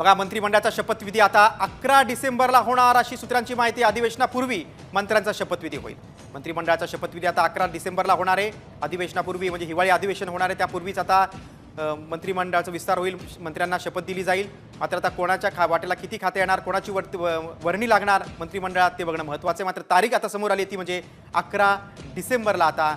बघा मंत्रिमंडळाचा शपथविधी आता अकरा डिसेंबरला होणार अशी सूत्रांची माहिती अधिवेशनापूर्वी मंत्र्यांचा शपथविधी होईल. मंत्रिमंडळाचा शपथविधी आता अकरा डिसेंबरला होणार आहे. अधिवेशनापूर्वी म्हणजे हिवाळी अधिवेशन होणार आहे. त्यापूर्वीच आता मंत्रिमंडळाचा विस्तार होईल. मंत्र्यांना शपथ दिली जाईल. मात्र आता कोणाच्या खा वाटेला किती खाते येणार कोणाची वर्त व- वर्णी लागणार मंत्रिमंडळात ते बघणं महत्त्वाचं आहे. मात्र तारीख आता समोर आली ती म्हणजे अकरा डिसेंबरला आता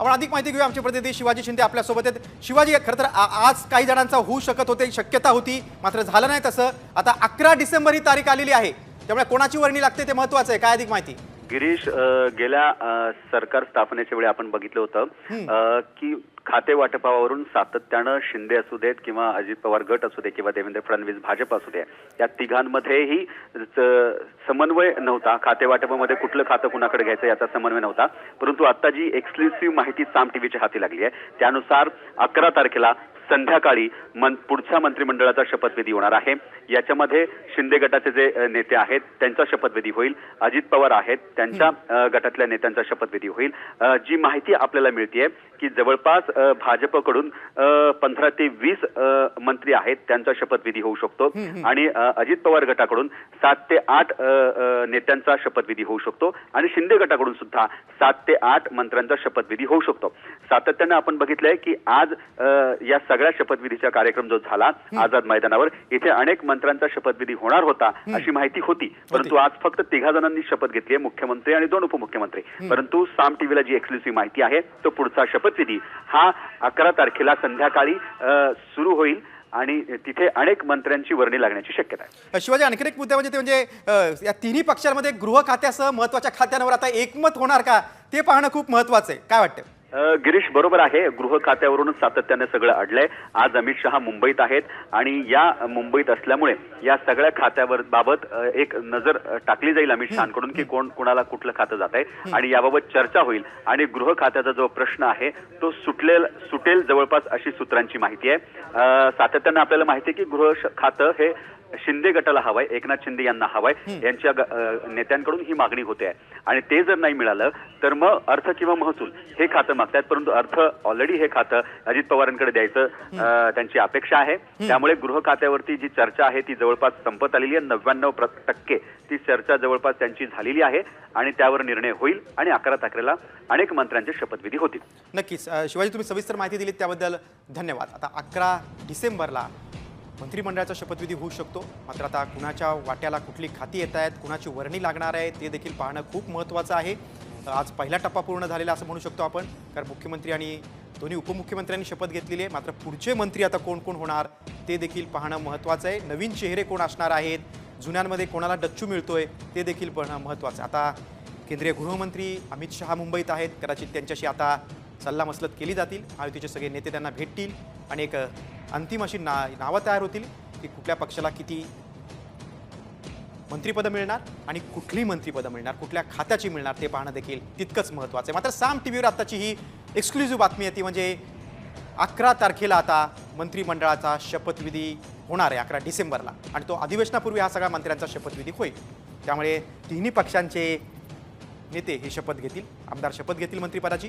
आपण अधिक माहिती घेऊया. आमचे प्रतिनिधी शिवाजी शिंदे आपल्यासोबत आहेत. शिवाजी खरं तर आज काही जणांचा होऊ शकत होते शक्यता होती मात्र झालं नाही तसं. आता अकरा डिसेंबर ही तारीख आलेली आहे. त्यामुळे कोणाची वर्णी लागते ते महत्वाचं आहे. काय अधिक माहिती? गिरीश गेल्या सरकार स्थापनेच्या वेळी आपण बघितलं होतं की खाते वाटपावरून सातत्यानं शिंदे असू देत किंवा अजित पवार गट असू दे किंवा देवेंद्र फडणवीस भाजप असू दे या तिघांमध्येही समन्वय नव्हता. खाते वाटपामध्ये कुठलं खातं कुणाकडे घ्यायचं याचा समन्वय नव्हता. परंतु आता जी एक्सक्लुसिव्ह माहिती साम टीव्हीच्या हाती लागली आहे त्यानुसार अकरा तारखेला संध्याकाळी मन पुढच्या मंत्रिमंडळाचा शपथविधी होणार आहे. याच्यामध्ये शिंदे गटाचे जे नेते आहेत त्यांचा शपथविधी होईल. अजित पवार आहेत त्यांच्या गटातल्या नेत्यांचा शपथविधी होईल. जी माहिती आपल्याला मिळतीये की जवळपास भाजपकडून पंधरा ते वीस मंत्री आहेत त्यांचा शपथविधी होऊ शकतो. आणि अजित पवार गटाकडून सात ते आठ नेत्यांचा शपथविधी होऊ शकतो. आणि शिंदे गटाकडून सुद्धा सात ते आठ मंत्र्यांचा शपथविधी होऊ शकतो. सातत्यानं आपण बघितलंय की आज या सगळ्या शपथविधीचा कार्यक्रम जो झाला आझाद मैदानावर इथे अनेक मंत्र्यांचा शपथविधी होणार होता अशी माहिती होती. परंतु आज फक्त तिघा जणांनी शपथ घेतली आहे मुख्यमंत्री आणि दोन उपमुख्यमंत्री. परंतु साम टीव्हीला जी एक्सक्लुसिव्ह माहिती आहे तो पुढचा शपथविधी हा अकरा तारखेला संध्याकाळी सुरू होईल आणि तिथे अनेक मंत्र्यांची वर्णी लागण्याची शक्यता आहे. शिवाजी आणखी एक मुद्दा म्हणजे ते म्हणजे या तिन्ही पक्षांमध्ये गृह खात्यासह महत्त्वाच्या खात्यांवर आता एकमत होणार का ते पाहणं खूप महत्वाचं आहे. काय वाटतं? गिरीश बरोबर आहे. गृह खात्यावरूनच सातत्याने सगळं अडलंय आज अमित शहा मुंबईत आहेत आणि या मुंबईत असल्यामुळे या सगळ्या खात्यावर बाबत एक नजर टाकली जाईल अमित शहाकडून की कोण कोणाला कुठलं खातं जात आहे. आणि याबाबत चर्चा होईल. आणि गृह खात्याचा जो प्रश्न आहे तो सुटलेल सुटेल जवळपास अशी सूत्रांची माहिती आहे. सातत्यानं आपल्याला माहिती आहे की गृह खातं हे शिंदे गटाला हवाय एकनाथ शिंदे यांना हवाय यांच्या नेत्यांकडून ही मागणी होते. आहे आणि ते जर नाही मिळालं तर मग अर्थ किंवा महसूल हे खातं मागतायत परंतु अर्थ ऑलरेडी हे खातं अजित पवारांकडे द्यायचं त्यांची अपेक्षा आहे. त्यामुळे गृह खात्यावरती जी चर्चा आहे ती जवळपास संपत आलेली आहे. नव्याण्णव टक्के ती चर्चा जवळपास त्यांची झालेली आहे आणि त्यावर निर्णय होईल आणि अकरा तारखेला अनेक मंत्र्यांचे शपथविधी होतील. नक्कीच. शिवाजी तुम्ही सविस्तर माहिती दिलीत त्याबद्दल धन्यवाद. आता अकरा डिसेंबरला मंत्रिमंडळाचा शपथविधी होऊ शकतो. मात्र आता कुणाच्या वाट्याला कुठली खाती येत आहेत कुणाची वर्णी लागणार आहे ते देखील पाहणं खूप महत्त्वाचं आहे. आज पहिला टप्पा पूर्ण झालेला असं म्हणू शकतो आपण. कारण मुख्यमंत्री आणि दोन्ही उपमुख्यमंत्र्यांनी शपथ घेतलेली आहे. मात्र पुढचे मंत्री आता कोण कोण होणार ते देखील पाहणं महत्त्वाचं आहे. नवीन चेहरे कोण असणार आहेत जुन्यांमध्ये कोणाला डच्चू मिळतोय ते देखील पाहणं महत्त्वाचं आता केंद्रीय गृहमंत्री अमित शहा मुंबईत आहेत. कदाचित त्यांच्याशी आता सल्लामसलत केली जातील. आयुतीचे सगळे नेते त्यांना भेटतील. आणि एक अंतिम अशी ना नावं तयार होतील की कुठल्या पक्षाला किती मंत्रिपदं मिळणार आणि कुठली मंत्रिपदं मिळणार कुठल्या खात्याची मिळणार ते पाहणं देखील तितकंच महत्त्वाचं आहे. मात्र साम टी व्हीवर आत्ताची ही एक्सक्लुझिव्ह बातमी आहे ती म्हणजे अकरा तारखेला आता मंत्रिमंडळाचा शपथविधी होणार आहे अकरा डिसेंबरला. आणि तो अधिवेशनापूर्वी हा सगळ्या मंत्र्यांचा शपथविधी होईल. त्यामुळे तिन्ही पक्षांचे नेते हे शपथ घेतील. आमदार शपथ घेतील मंत्रिपदाची.